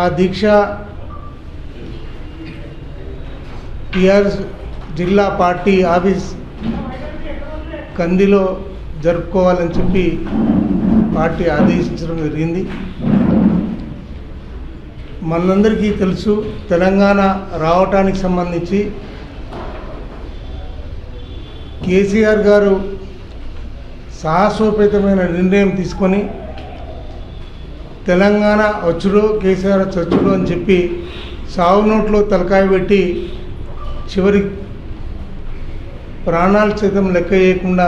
ఆ దీక్ష టిఆర్ఎస్ జిల్లా పార్టీ ఆఫీస్ కందిలో జరుపుకోవాలని చెప్పి పార్టీ ఆదేశించడం జరిగింది. మనందరికీ తెలుసు తెలంగాణ రావటానికి సంబంధించి కేసీఆర్ గారు సాహసోపేతమైన నిర్ణయం తీసుకొని తెలంగాణ వచ్చుడు కేసీఆర్ చచ్చుడు అని చెప్పి సావు నోట్లో తలకాయ పెట్టి చివరి ప్రాణాలు సైతం లెక్క చేయకుండా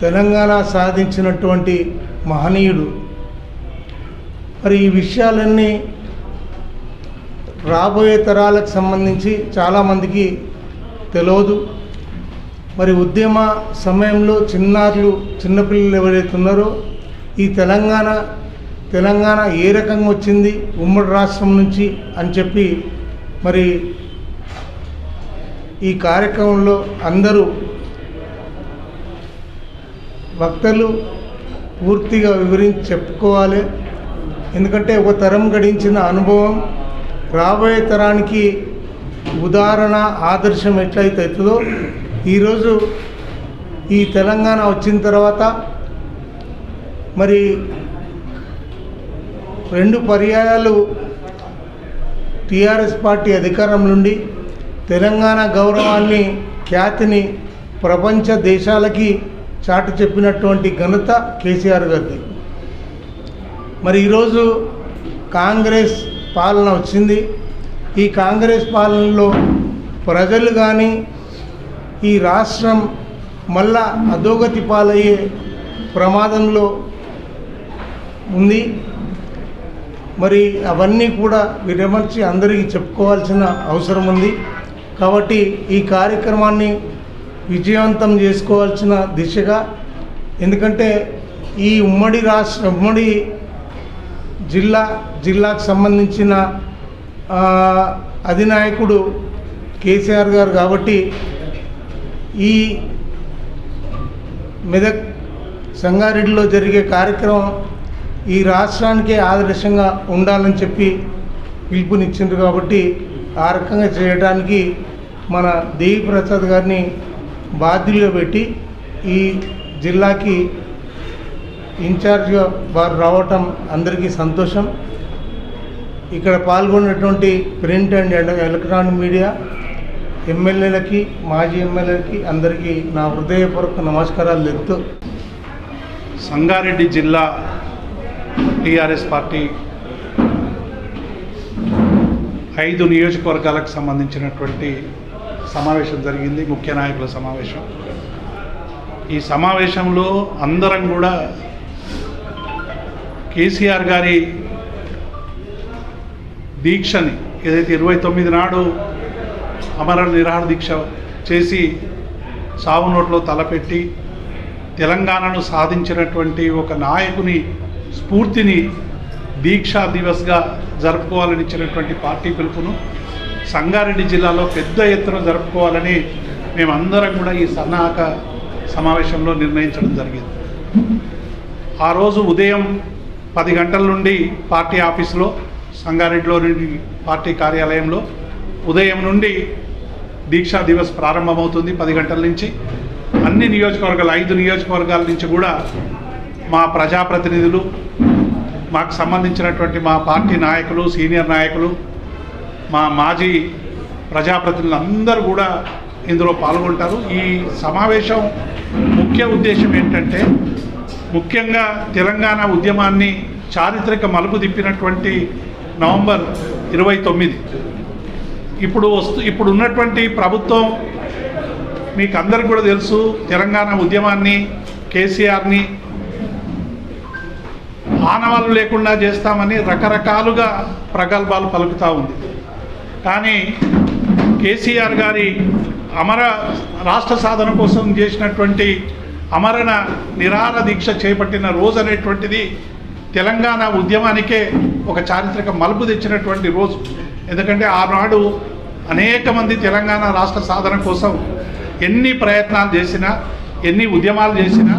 తెలంగాణ సాధించినటువంటి మహనీయుడు. మరి ఈ విషయాలన్నీ రాబోయే తరాలకు సంబంధించి చాలామందికి తెలియదు మరి ఉద్యమ సమయంలో చిన్నారులు చిన్నపిల్లలు ఎవరైతే ఉన్నారో ఈ తెలంగాణ తెలంగాణ ఏ రకంగా వచ్చింది ఉమ్మడి రాష్ట్రం నుంచి అని చెప్పి మరి ఈ కార్యక్రమంలో అందరూ వక్తలు పూర్తిగా వివరించి చెప్పుకోవాలి. ఎందుకంటే ఒక తరం గడించిన అనుభవం రాబోయే తరానికి ఉదాహరణ ఆదర్శం ఎట్లయితే అవుతుందో ఈరోజు ఈ తెలంగాణ వచ్చిన తర్వాత మరి రెండు పర్యాయాలు టీఆర్ఎస్ పార్టీ అధికారం నుండి తెలంగాణ గౌరవాన్ని ఖ్యాతిని ప్రపంచ దేశాలకి చాటి చెప్పినటువంటి ఘనత కేసీఆర్ గారిది. మరి ఈరోజు కాంగ్రెస్ పాలన వచ్చింది. ఈ కాంగ్రెస్ పాలనలో ప్రజలు కానీ ఈ రాష్ట్రం మళ్ళా అధోగతి పాలయ్యే ప్రమాదంలో ఉంది. మరి అవన్నీ కూడా విరమర్చి అందరికీ చెప్పుకోవాల్సిన అవసరం ఉంది. కాబట్టి ఈ కార్యక్రమాన్ని విజయవంతం చేసుకోవాల్సిన దిశగా ఎందుకంటే ఈ ఉమ్మడి రాష్ట్ర ఉమ్మడి జిల్లా జిల్లాకు సంబంధించిన అధినాయకుడు కేసీఆర్ గారు కాబట్టి ఈ మెదక్ సంగారెడ్డిలో జరిగే కార్యక్రమం ఈ రాష్ట్రానికి ఆదర్శంగా ఉండాలని చెప్పి పిలుపునిచ్చిండ్రు కాబట్టి ఆ రకంగా చేయడానికి మన దేవి ప్రసాద్ గారిని బాధ్యులుగా పెట్టి ఈ జిల్లాకి ఇన్ఛార్జ్గా వారు రావటం అందరికీ సంతోషం. ఇక్కడ పాల్గొన్నటువంటి ప్రింట్ అండ్ ఎలక్ట్రానిక్ మీడియా ఎమ్మెల్యేలకి మాజీ ఎమ్మెల్యేలకి అందరికీ నా హృదయపూర్వక నమస్కారాలు తెలుపుతూ సంగారెడ్డి జిల్లా టీఆర్ఎస్ పార్టీ ఐదు నియోజకవర్గాలకు సంబంధించినటువంటి సమావేశం జరిగింది ముఖ్య నాయకుల సమావేశం. ఈ సమావేశంలో అందరం కూడా కేసీఆర్ గారి దీక్షని ఏదైతే ఇరవై తొమ్మిది నాడు అమర నిరాహార దీక్ష చేసి సావు నోట్లో తలపెట్టి తెలంగాణను సాధించినటువంటి ఒక నాయకుని స్ఫూర్తిని దీక్షా దివస్గా జరుపుకోవాలని ఇచ్చినటువంటి పార్టీ పిలుపును సంగారెడ్డి జిల్లాలో పెద్ద ఎత్తున జరుపుకోవాలని మేమందరం కూడా ఈ సన్నాహక సమావేశంలో నిర్ణయించడం జరిగింది. ఆ రోజు ఉదయం పది గంటల నుండి పార్టీ ఆఫీసులో సంగారెడ్డిలో నుండి పార్టీ కార్యాలయంలో ఉదయం నుండి దీక్షా దివస్ ప్రారంభమవుతుంది పది గంటల నుంచి. అన్ని నియోజకవర్గాలు ఐదు నియోజకవర్గాల నుంచి కూడా మా ప్రజాప్రతినిధులు మాకు సంబంధించినటువంటి మా పార్టీ నాయకులు సీనియర్ నాయకులు మా మాజీ ప్రజాప్రతినిధులు అందరూ కూడా ఇందులో పాల్గొంటారు. ఈ సమావేశం ముఖ్య ఉద్దేశం ఏంటంటే ముఖ్యంగా తెలంగాణ ఉద్యమాన్ని చారిత్రక మలుపు తిప్పినటువంటి నవంబర్ ఇరవై తొమ్మిది. ఇప్పుడు వస్తు ఇప్పుడు ఉన్నటువంటి ప్రభుత్వం మీకు అందరికి కూడా తెలుసు తెలంగాణ ఉద్యమాన్ని కేసీఆర్ని ఆనవాళ్ళు లేకుండా చేస్తామని రకరకాలుగా ప్రగల్భాలు పలుకుతూ ఉంది. కానీ కేసీఆర్ గారి అమర రాష్ట్ర సాధన కోసం చేసినటువంటి అమరణ నిరాహార దీక్ష చేపట్టిన రోజు అనేటువంటిది తెలంగాణ ఉద్యమానికే ఒక చారిత్రక మలుపు తెచ్చినటువంటి రోజు. ఎందుకంటే ఆనాడు అనేక మంది తెలంగాణ రాష్ట్ర సాధన కోసం ఎన్ని ప్రయత్నాలు చేసినా ఎన్ని ఉద్యమాలు చేసినా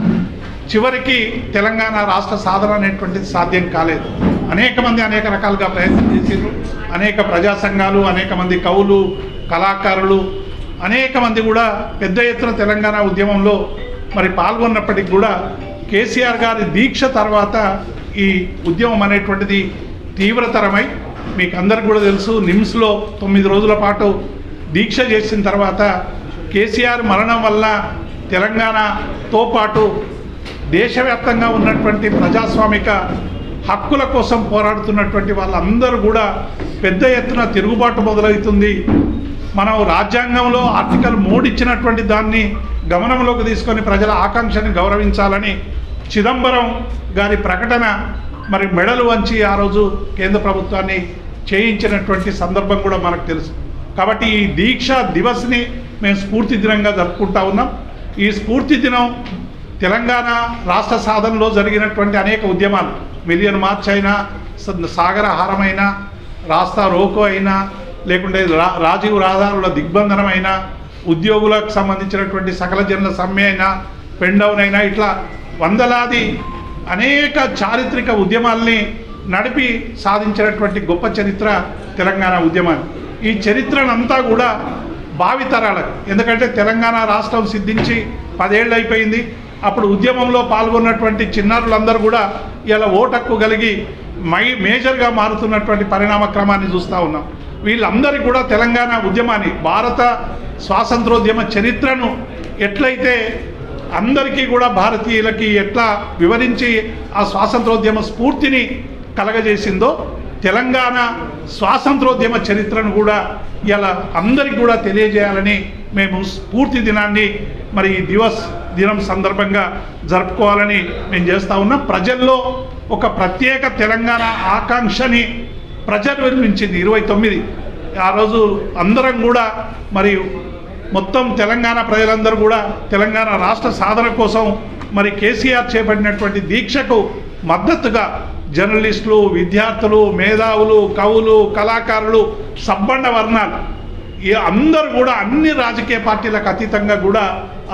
చివరికి తెలంగాణ రాష్ట్ర సాధన అనేటువంటిది సాధ్యం కాలేదు. అనేక మంది అనేక రకాలుగా ప్రయత్నం చేసారు అనేక ప్రజా సంఘాలు అనేక మంది కవులు కళాకారులు అనేక మంది కూడా పెద్ద ఎత్తున తెలంగాణ ఉద్యమంలో మరి పాల్గొన్నప్పటికి కూడా కేసీఆర్ గారి దీక్ష తర్వాత ఈ ఉద్యమం అనేటువంటిది తీవ్రతరమై మీకు అందరికి కూడా తెలుసు నిమ్స్లో తొమ్మిది రోజుల పాటు దీక్ష చేసిన తర్వాత కేసీఆర్ మరణం వల్ల తెలంగాణతో పాటు దేశవ్యాప్తంగా ఉన్నటువంటి ప్రజాస్వామిక హక్కుల కోసం పోరాడుతున్నటువంటి వాళ్ళందరూ కూడా పెద్ద ఎత్తున తిరుగుబాటు మొదలవుతుంది. మనం రాజ్యాంగంలో ఆర్టికల్ మూడు ఇచ్చినటువంటి దాన్ని గమనంలోకి తీసుకొని ప్రజల ఆకాంక్షని గౌరవించాలని చిదంబరం గారి ప్రకటన మరి మెడలు వంచి ఆ రోజు కేంద్ర ప్రభుత్వాన్ని చేయించినటువంటి సందర్భం కూడా మనకు తెలుసు. కాబట్టి ఈ దీక్ష దివస్ని మేము స్ఫూర్తి దినంగా జరుపుకుంటా ఉన్నాం. ఈ స్ఫూర్తి దినం తెలంగాణ రాష్ట్ర సాధనలో జరిగినటువంటి అనేక ఉద్యమాలు. మిలియన్ మార్చ్ అయినా సాగరహారమైనా రాస్తా రోకో అయినా లేకుంటే రా రాజీవ్ రహదారుల దిగ్బంధనమైనా ఉద్యోగులకు సంబంధించినటువంటి సకల జనుల సమ్మె అయినా పెండౌన్ అయినా ఇట్లా వందలాది అనేక చారిత్రక ఉద్యమాల్ని నడిపి సాధించినటువంటి గొప్ప చరిత్ర తెలంగాణ ఉద్యమాన్ని ఈ చరిత్రనంతా కూడా భావితరాలకు ఎందుకంటే తెలంగాణ రాష్ట్రం సిద్ధించి పదేళ్ళు అయిపోయింది. అప్పుడు ఉద్యమంలో పాల్గొన్నటువంటి చిన్నారులందరూ కూడా ఇలా ఓటక్కు కలిగి మై మేజర్గా మారుతున్నటువంటి పరిణామ క్రమాన్ని చూస్తూ ఉన్నాం. వీళ్ళందరికీ కూడా తెలంగాణ ఉద్యమాన్ని భారత స్వాతంత్రోద్యమ చరిత్రను ఎట్లయితే అందరికీ కూడా భారతీయులకి ఎట్లా వివరించి ఆ స్వాతంత్రోద్యమ స్ఫూర్తిని కలగజేసిందో తెలంగాణ స్వాతంత్రోద్యమ చరిత్రను కూడా ఇలా అందరికీ కూడా తెలియజేయాలని మేము స్ఫూర్తి దినాన్ని మరి ఈ దివస్ దినం సందర్భంగా జరుపుకోవాలని మేము చేస్తూ ఉన్నాం. ప్రజల్లో ఒక ప్రత్యేక తెలంగాణ ఆకాంక్షని ప్రజలు ప్రజర్వించింది ఇరవై తొమ్మిది. ఆ రోజు అందరం కూడా మరి మొత్తం తెలంగాణ ప్రజలందరూ కూడా తెలంగాణ రాష్ట్ర సాధన కోసం మరి కేసీఆర్ చేపట్టినటువంటి దీక్షకు మద్దతుగా జర్నలిస్టులు విద్యార్థులు మేధావులు కవులు కళాకారులు సబ్బండ వర్ణాలు ఈ అందరూ కూడా అన్ని రాజకీయ పార్టీలకు అతీతంగా కూడా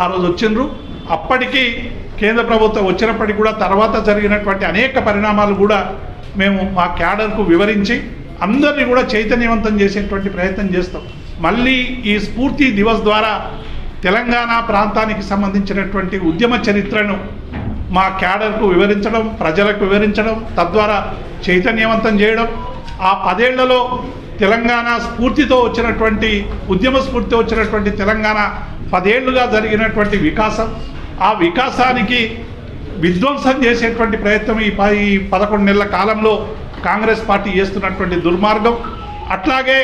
ఆ రోజు వచ్చిండ్రు. అప్పటికి కేంద్ర ప్రభుత్వం వచ్చినప్పటికీ కూడా తర్వాత జరిగినటువంటి అనేక పరిణామాలు కూడా మేము మా క్యాడర్కు వివరించి అందరినీ కూడా చైతన్యవంతం చేసేటువంటి ప్రయత్నం చేస్తాం. మళ్ళీ ఈ స్ఫూర్తి దివస్ ద్వారా తెలంగాణ ప్రాంతానికి సంబంధించినటువంటి ఉద్యమ చరిత్రను మా క్యాడర్కు వివరించడం ప్రజలకు వివరించడం తద్వారా చైతన్యవంతం చేయడం ఆ పదేళ్ళలో తెలంగాణ స్ఫూర్తితో వచ్చినటువంటి ఉద్యమ స్ఫూర్తితో వచ్చినటువంటి తెలంగాణ పదేళ్ళుగా జరిగినటువంటి వికాసం ఆ వికాసానికి విధ్వంసం చేసేటువంటి ప్రయత్నం ఈ ప- ఈ పదకొండు నెలల కాలంలో కాంగ్రెస్ పార్టీ చేస్తున్నటువంటి దుర్మార్గం. అట్లాగే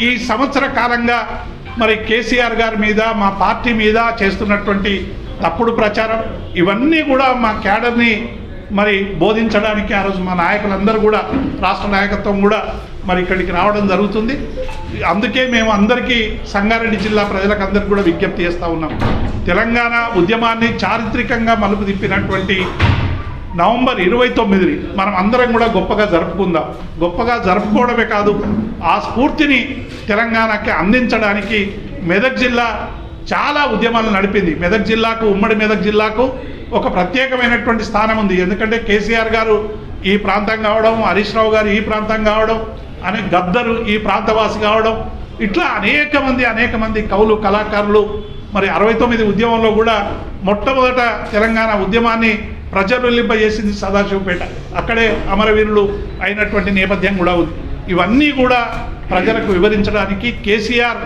ఈ సంవత్సర కాలంగా మరి కేసీఆర్ గారి మీద మా పార్టీ మీద చేస్తున్నటువంటి తప్పుడు ప్రచారం ఇవన్నీ కూడా మా క్యాడర్ని మరి బోధించడానికి ఆ రోజు మా నాయకులందరూ కూడా రాష్ట్ర నాయకత్వం కూడా మరి ఇక్కడికి రావడం జరుగుతుంది. అందుకే మేము అందరికీ సంగారెడ్డి జిల్లా ప్రజలకందరికీ కూడా విజ్ఞప్తి చేస్తూ ఉన్నాం. తెలంగాణ ఉద్యమాన్ని చారిత్రకంగా మలుపు తిప్పినటువంటి నవంబర్ ఇరవై తొమ్మిదిని మనం అందరం కూడా గొప్పగా జరుపుకుందాం. గొప్పగా జరుపుకోవడమే కాదు ఆ స్ఫూర్తిని తెలంగాణకి అందించడానికి మెదక్ జిల్లా చాలా ఉద్యమాలు నడిపింది. మెదక్ జిల్లాకు ఉమ్మడి మెదక్ జిల్లాకు ఒక ప్రత్యేకమైనటువంటి స్థానం ఉంది. ఎందుకంటే కేసీఆర్ గారు ఈ ప్రాంతం కావడం హరీష్ రావు గారు ఈ ప్రాంతం కావడం అనే గద్దరు ఈ ప్రాంతవాసి కావడం. ఇట్లా అనేక మంది అనేక మంది కవులు కళాకారులు మరి అరవై తొమ్మిది ఉద్యమంలో కూడా మొట్టమొదట తెలంగాణ ఉద్యమాన్ని ప్రజలులింపజేసింది సదాశివపేట. అక్కడే అమరవీరులు అయినటువంటి నేపథ్యం కూడా ఉంది. ఇవన్నీ కూడా ప్రజలకు వివరించడానికి కేసీఆర్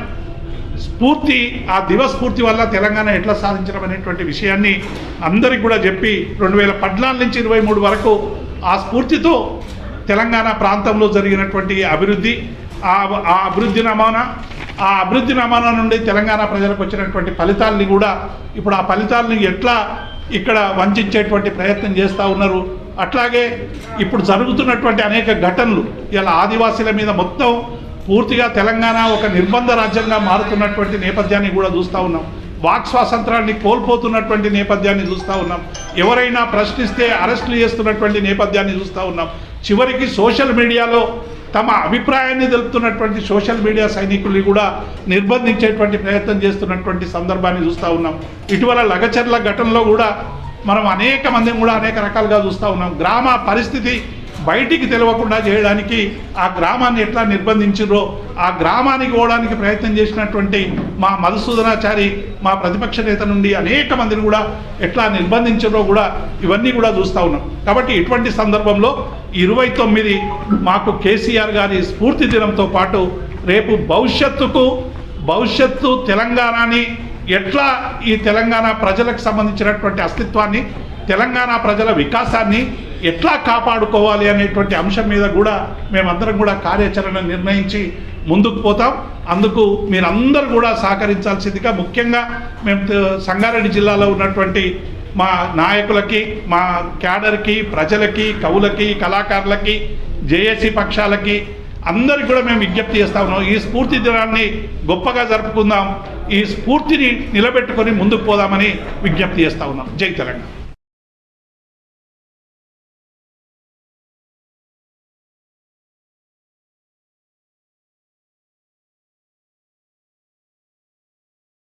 స్ఫూర్తి ఆ దివ స్ఫూర్తి వల్ల తెలంగాణ ఎట్లా సాధించడం అనేటువంటి విషయాన్ని అందరికి కూడా చెప్పి రెండు వేల పద్నాలుగు నుంచి ఇరవై మూడు వరకు ఆ స్ఫూర్తితో తెలంగాణ ప్రాంతంలో జరిగినటువంటి అభివృద్ధి ఆ అభివృద్ధి నమూనా ఆ అభివృద్ధి నమూనా నుండి తెలంగాణ ప్రజలకు వచ్చినటువంటి ఫలితాలని కూడా ఇప్పుడు ఆ ఫలితాలను ఎట్లా ఇక్కడ వంచేటువంటి ప్రయత్నం చేస్తూ ఉన్నారు. అట్లాగే ఇప్పుడు జరుగుతున్నటువంటి అనేక ఘటనలు ఇలా ఆదివాసీల మీద మొత్తం పూర్తిగా తెలంగాణ ఒక నిర్బంధ రాజ్యంగా మారుతున్నటువంటి నేపథ్యాన్ని కూడా చూస్తూ ఉన్నాం. వాక్ స్వాతంత్రాన్ని కోల్పోతున్నటువంటి నేపథ్యాన్ని చూస్తూ ఉన్నాం. ఎవరైనా ప్రశ్నిస్తే అరెస్టులు చేస్తున్నటువంటి నేపథ్యాన్ని చూస్తూ ఉన్నాం. చివరికి సోషల్ మీడియాలో తమ అభిప్రాయాన్ని తెలుపుతున్నటువంటి సోషల్ మీడియా సైనికుల్ని కూడా నిర్బంధించేటువంటి ప్రయత్నం చేస్తున్నటువంటి సందర్భాన్ని చూస్తూ ఉన్నాం. ఇటీవల లగచర్ల ఘటనలో కూడా మనం అనేక మందిని కూడా అనేక రకాలుగా చూస్తూ ఉన్నాం. గ్రామ పరిస్థితి బయటికి తెలియకుండా చేయడానికి ఆ గ్రామాన్ని ఎట్లా నిర్బంధించారో ఆ గ్రామానికి పోవడానికి ప్రయత్నం చేసినటువంటి మా మధుసూదనాచారి మా ప్రతిపక్ష నేత నుండి అనేక మందిని కూడా ఎట్లా నిర్బంధించారో కూడా ఇవన్నీ కూడా చూస్తూ ఉన్నాం. కాబట్టి ఇటువంటి సందర్భంలో ఇరవై తొమ్మిది మాకు కేసీఆర్ గారి స్ఫూర్తి దినంతో పాటు రేపు భవిష్యత్తుకు భవిష్యత్తు తెలంగాణని ఎట్లా ఈ తెలంగాణ ప్రజలకు సంబంధించినటువంటి అస్తిత్వాన్ని తెలంగాణ ప్రజల వికాసాన్ని ఎట్లా కాపాడుకోవాలి అనేటువంటి అంశం మీద కూడా మేమందరం కూడా కార్యాచరణ నిర్ణయించి ముందుకు పోతాం. అందుకు మీరందరూ కూడా సహకరించాల్సిందిగా ముఖ్యంగా మేము సంగారెడ్డి జిల్లాలో ఉన్నటువంటి మా నాయకులకి మా క్యాడర్కి ప్రజలకి కవులకి కళాకారులకి జేఏసీ పక్షాలకి అందరికి కూడా మేము విజ్ఞప్తి చేస్తా ఉన్నాం. ఈ స్ఫూర్తి దినాన్ని గొప్పగా జరుపుకుందాం. ఈ స్ఫూర్తిని నిలబెట్టుకొని ముందుకు పోదామని విజ్ఞప్తి చేస్తా ఉన్నాం. జై తెలంగాణ.